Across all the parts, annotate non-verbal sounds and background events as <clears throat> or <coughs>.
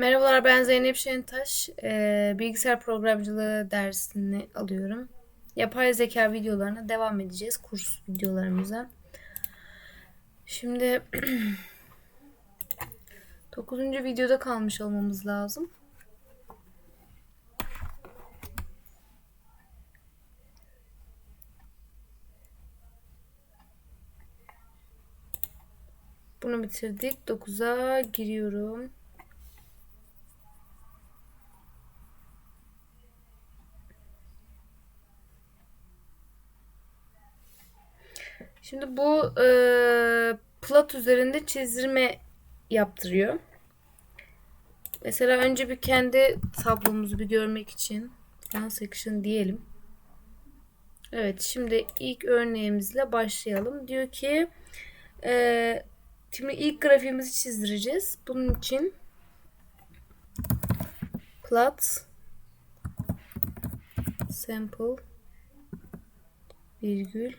Merhabalar ben Zeynep Şentaş. Ee, bilgisayar programcılığı dersini alıyorum. Yapay zeka videolarına devam edeceğiz. Kurs videolarımıza. Şimdi <clears throat> 9. videoda kalmış olmamız lazım. Bunu bitirdik. 9'a giriyorum. Şimdi bu e, plat üzerinde çizdirme yaptırıyor. Mesela önce bir kendi tablomuzu bir görmek için transaction diyelim. Evet şimdi ilk örneğimizle başlayalım. Diyor ki e, şimdi ilk grafiğimizi çizdireceğiz. Bunun için plat sample virgül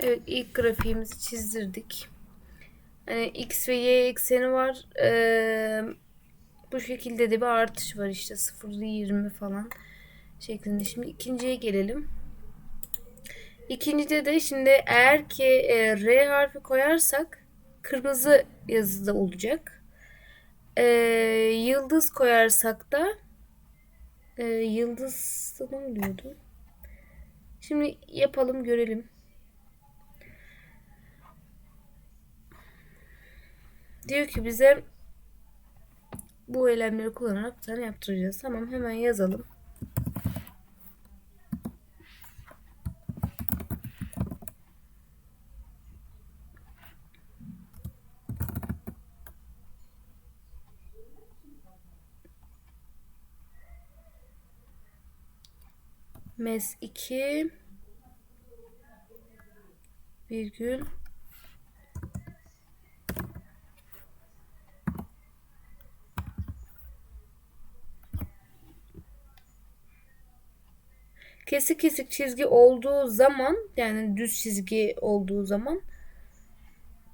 Evet ilk grafiğimizi çizdirdik. Hani x ve y ekseni var. Ee, bu şekilde de bir artış var işte 0 20 falan şeklinde. Şimdi ikinciye gelelim. İkincide de şimdi eğer ki e, R harfi koyarsak kırmızı yazıda olacak. E, yıldız koyarsak da e, yıldız ne oluyordu? Şimdi yapalım görelim. Diyor ki bize bu eylemleri kullanarak bir tane yaptıracağız. Tamam hemen yazalım. mes 2 virgül kesik kesik çizgi olduğu zaman yani düz çizgi olduğu zaman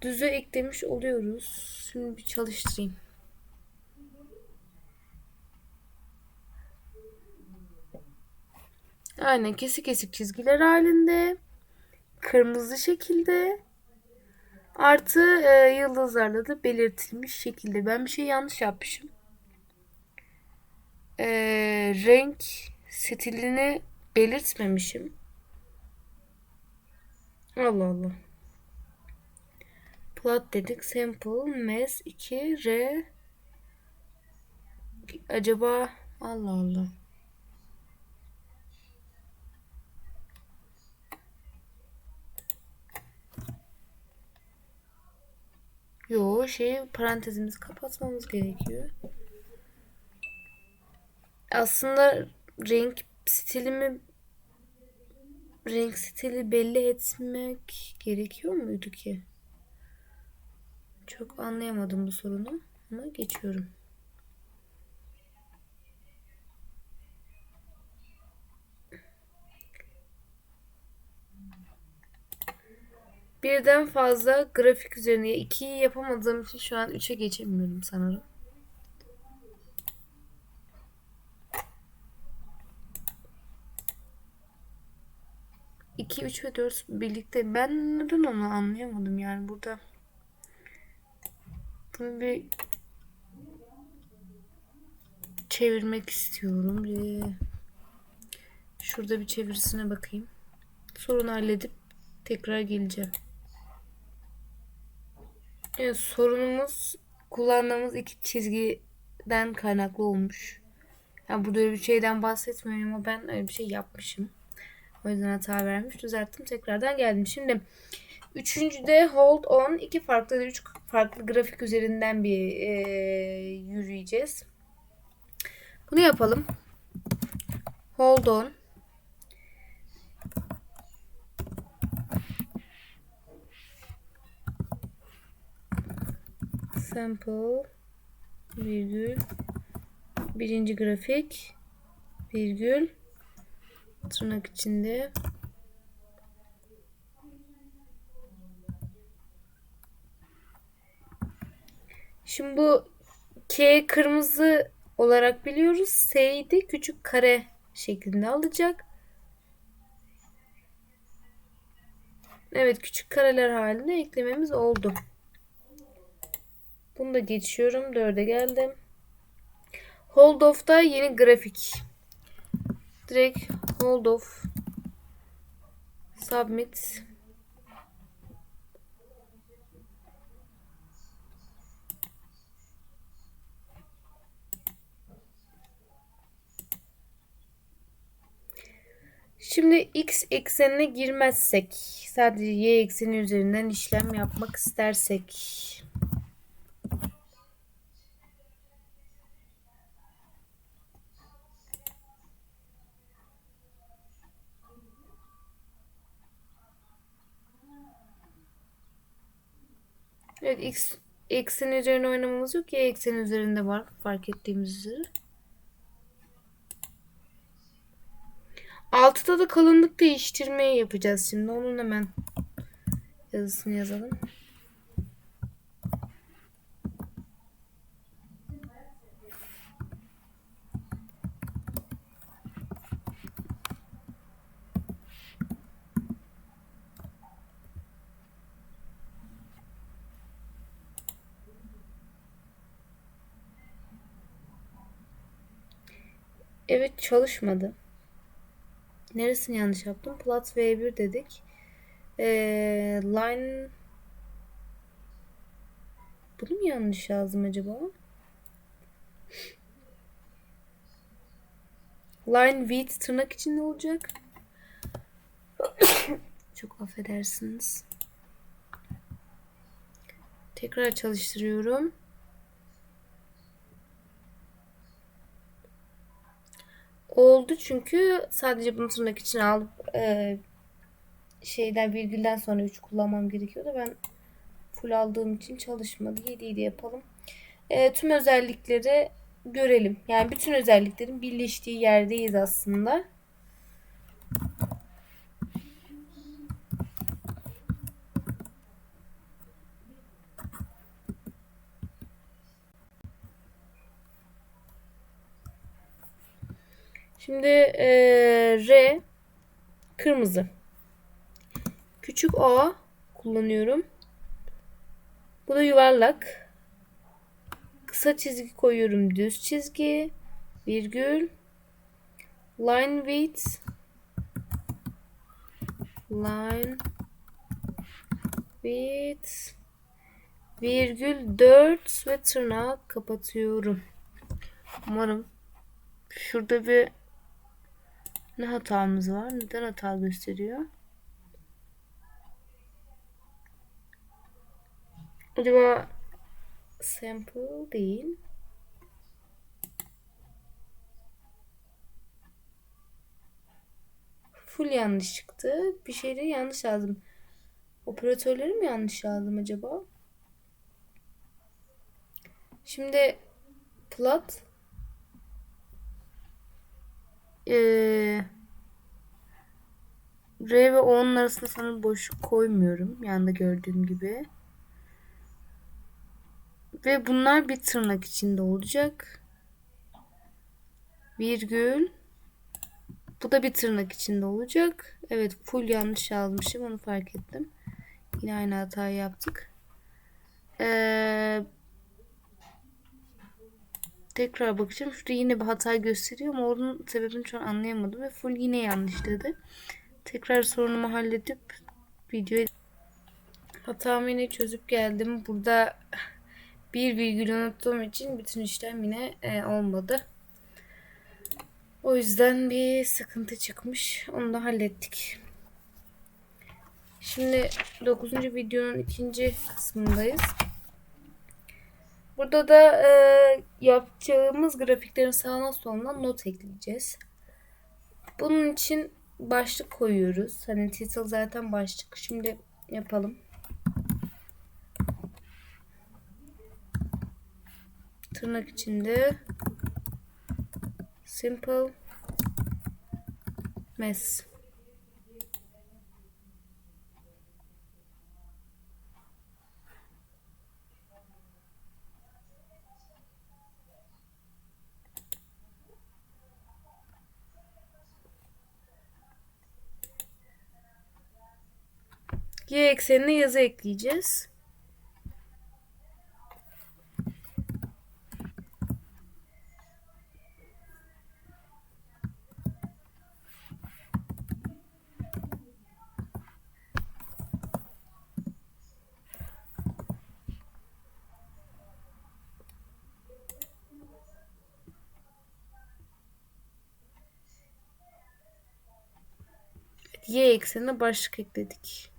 düzü eklemiş oluyoruz. Şimdi bir çalıştırayım. Aynen kesik kesik çizgiler halinde kırmızı şekilde artı e, yıldızlarla da belirtilmiş şekilde. Ben bir şey yanlış yapmışım. E, renk stilini belirtmemişim. Allah Allah. Plot dedik. Sample mes 2 r acaba Allah Allah. Yo şey parantezimizi kapatmamız gerekiyor. Aslında renk stilimi renk stili belli etmek gerekiyor muydu ki? Çok anlayamadım bu sorunu ama geçiyorum. Birden fazla grafik üzerine 2'yi yapamadığım için şu an 3'e geçemiyorum sanırım. 2, 3 ve 4 birlikte. Ben neden onu anlayamadım yani burada. Bunu bir çevirmek istiyorum. Bir şurada bir çevirisine bakayım. Sorunu halledip tekrar geleceğim. Evet, sorunumuz kullandığımız iki çizgiden kaynaklı olmuş. Yani burada bir şeyden bahsetmiyorum ama ben öyle bir şey yapmışım. O yüzden hata vermiş. Düzelttim. Tekrardan geldim. Şimdi üçüncüde hold on. iki farklı üç farklı grafik üzerinden bir e, yürüyeceğiz. Bunu yapalım. Hold on. Sample virgül birinci grafik virgül tırnak içinde Şimdi bu K kırmızı olarak biliyoruz. S'yi de küçük kare şeklinde alacak. Evet küçük kareler halinde eklememiz oldu. Bunu da geçiyorum. Dörde geldim. Hold off'ta yeni grafik. Direkt hold off. Submit. Şimdi x eksenine girmezsek, sadece y ekseni üzerinden işlem yapmak istersek Evet x ekseni üzerine oynamamız yok. Y ekseni üzerinde var fark ettiğimiz üzere. Altıda da kalınlık değiştirmeyi yapacağız şimdi. Onun hemen yazısını yazalım. Evet çalışmadı. Neresini yanlış yaptım? Plat V1 dedik. Ee, line bunu mu yanlış yazdım acaba? Line width tırnak içinde olacak. <coughs> Çok affedersiniz. Tekrar çalıştırıyorum. Oldu çünkü sadece bunu tırnak için alıp e, şeyden virgülden sonra 3 kullanmam gerekiyordu. Ben full aldığım için çalışmadı. 7 7 yapalım. E, tüm özellikleri görelim. Yani bütün özelliklerin birleştiği yerdeyiz aslında. Şimdi e, R kırmızı. Küçük O kullanıyorum. Bu da yuvarlak. Kısa çizgi koyuyorum. Düz çizgi. Virgül. Line width. Line width. Virgül 4 ve tırnağı kapatıyorum. Umarım şurada bir ne hatamız var? Neden hata gösteriyor? Acaba sample değil. Full yanlış çıktı. Bir şeyde yanlış yazdım. Operatörleri mi yanlış yazdım acaba? Şimdi plot ee, R ve O'nun arasında sana boşluk koymuyorum. Yanda gördüğüm gibi. Ve bunlar bir tırnak içinde olacak. Virgül. Bu da bir tırnak içinde olacak. Evet full yanlış yazmışım onu fark ettim. Yine aynı hatayı yaptık. Ee, tekrar bakacağım. Şurada yine bir hata gösteriyor ama onun sebebini şu an anlayamadım ve full yine yanlış dedi. Tekrar sorunumu halledip videoyu hatamı yine çözüp geldim. Burada bir virgül unuttuğum için bütün işlem yine e, olmadı. O yüzden bir sıkıntı çıkmış. Onu da hallettik. Şimdi 9. videonun ikinci kısmındayız. Burada da e, yapacağımız grafiklerin sağına soluna not ekleyeceğiz. Bunun için başlık koyuyoruz. Hani title zaten başlık. Şimdi yapalım. Tırnak içinde simple Mes. Y eksenine yazı ekleyeceğiz. Y eksenine başlık ekledik.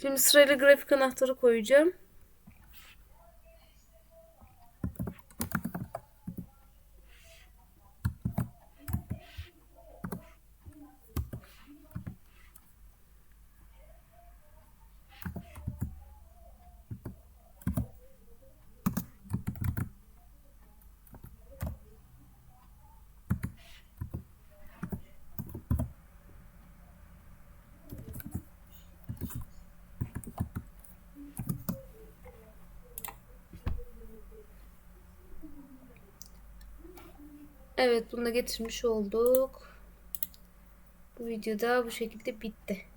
Şimdi sırayla grafik anahtarı koyacağım. Evet bunu da getirmiş olduk. Bu videoda bu şekilde bitti.